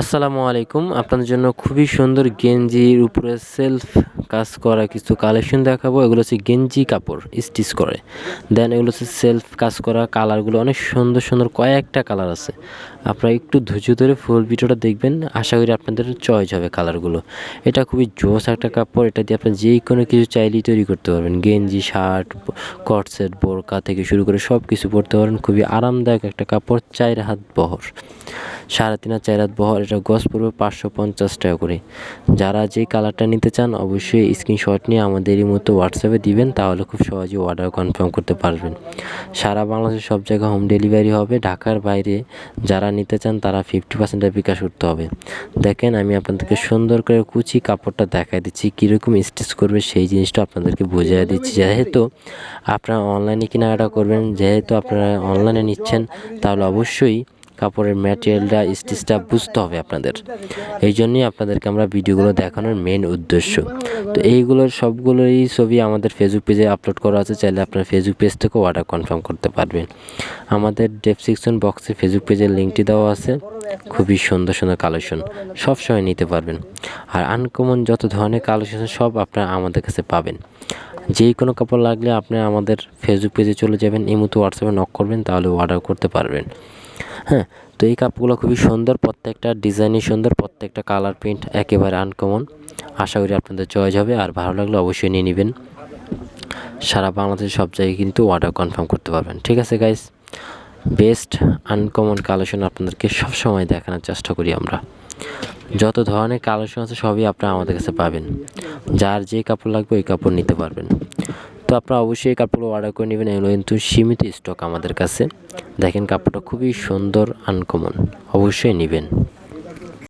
আসসালামু আলাইকুম। আপনাদের জন্য খুবই সুন্দর গেঞ্জির উপরে সেলফ কাজ করা কিছু কালেকশন দেখাবো। এগুলো হচ্ছে গেঞ্জি কাপড় স্টিচ করে। দেন এগুলো হচ্ছে সেলফ কাজ করা কালারগুলো অনেক সুন্দর সুন্দর কয়েকটা কালার আছে। আপনারা একটু ধৈর্য ধরে ফুল ভিডিওটা দেখবেন। আশা করি আপনাদের চয়েস হবে কালারগুলো এটা খুবই জোস একটা কাপড়। এটা দিয়ে আপনি যে কোনো কিছু চাইলেই তৈরি করতে পারবেন। গেঞ্জি শার্ট কটসেট বোরকা থেকে শুরু করে সব কিছু পরতে পারেন। খুবই আরামদায়ক একটা কাপড় চার হাত বহর। সাড়ে তিন আর চার হাত বহর। এটা গজ পড়বে পাঁচশো পঞ্চাশ টাকা করে। যারা যে কালারটা নিতে চান, অবশ্যই স্ক্রিনশট নিয়ে আমাদের এই মতো হোয়াটসঅ্যাপে দিবেন, তাহলে খুব সহজে অর্ডার কনফার্ম করতে পারবেন। সারা বাংলাদেশের সব জায়গায় হোম ডেলিভারি হবে, ঢাকার বাইরে যারা নিতে চান তারা ফিফটি পার্সেন্টের বিকাশ করতে হবে। দেখেন, আমি আপনাদেরকে সুন্দর করে কুচি কাপড়টা দেখাই দিচ্ছি, কীরকম স্টিচ করবে সেই জিনিসটা আপনাদেরকে বুঝিয়ে দিচ্ছি। যেহেতু আপনারা অনলাইনে কেনাকাটা করবেন, যেহেতু আপনারা অনলাইনে নিচ্ছেন, তাহলে অবশ্যই কাপড়ের ম্যাটেরিয়ালটা স্টিচটা বুঝতে হবে আপনাদের। এই জন্যই আপনাদেরকে আমরা ভিডিওগুলো দেখানোর মেন উদ্দেশ্য। তো এইগুলোর সবগুলোই ছবি আমাদের ফেসবুক পেজে আপলোড করা আছে, চাইলে আপনার ফেসবুক পেজ থেকেও অর্ডার কনফার্ম করতে পারবেন। আমাদের ডেসক্রিপশন বক্সে ফেসবুক পেজের লিঙ্কটি দেওয়া আছে। খুবই সুন্দর সুন্দর কালেকশন সবসময় নিতে পারবেন। আর আনকমন যত ধরনের কালেকশন সব আপনারা আমাদের কাছে পাবেন। যেই কোনো কাপড় লাগলে আপনি আমাদের ফেসবুক পেজে চলে যাবেন, এই মতো হোয়াটসঅ্যাপে নক করবেন, তাহলে অর্ডার করতে পারবেন। হ্যাঁ তো এই কাপগুলো খুবই সুন্দর, প্রত্যেকটা ডিজাইনই সুন্দর, প্রত্যেকটা কালার প্রিন্ট একেবারে আনকমন আশা করি আপনাদের চয়েস হবে, আর ভালো লাগলে অবশ্যই নিয়ে নেবেন। সারা বাংলাদেশের সব জায়গায় কিন্তু অর্ডার কনফার্ম করতে পারবেন। ঠিক আছে গাইস বেস্ট আনকমন কালেকশন আপনাদেরকে সবসময় দেখানোর চেষ্টা করি আমরা। যত ধরনের কালেকশন আছে, সবই আপনারা আমাদের কাছে পাবেন। যার যে কাপড় লাগবে, ওই কাপড় নিতে পারবেন। তো আপনারা অবশ্যই কাপড়গুলো অর্ডার করে নেবেন, এগুলো কিন্তু সীমিত স্টক আমাদের কাছে। দেখেন, কাপড়টা খুবই সুন্দর আনকমন অবশ্যই নেবেন।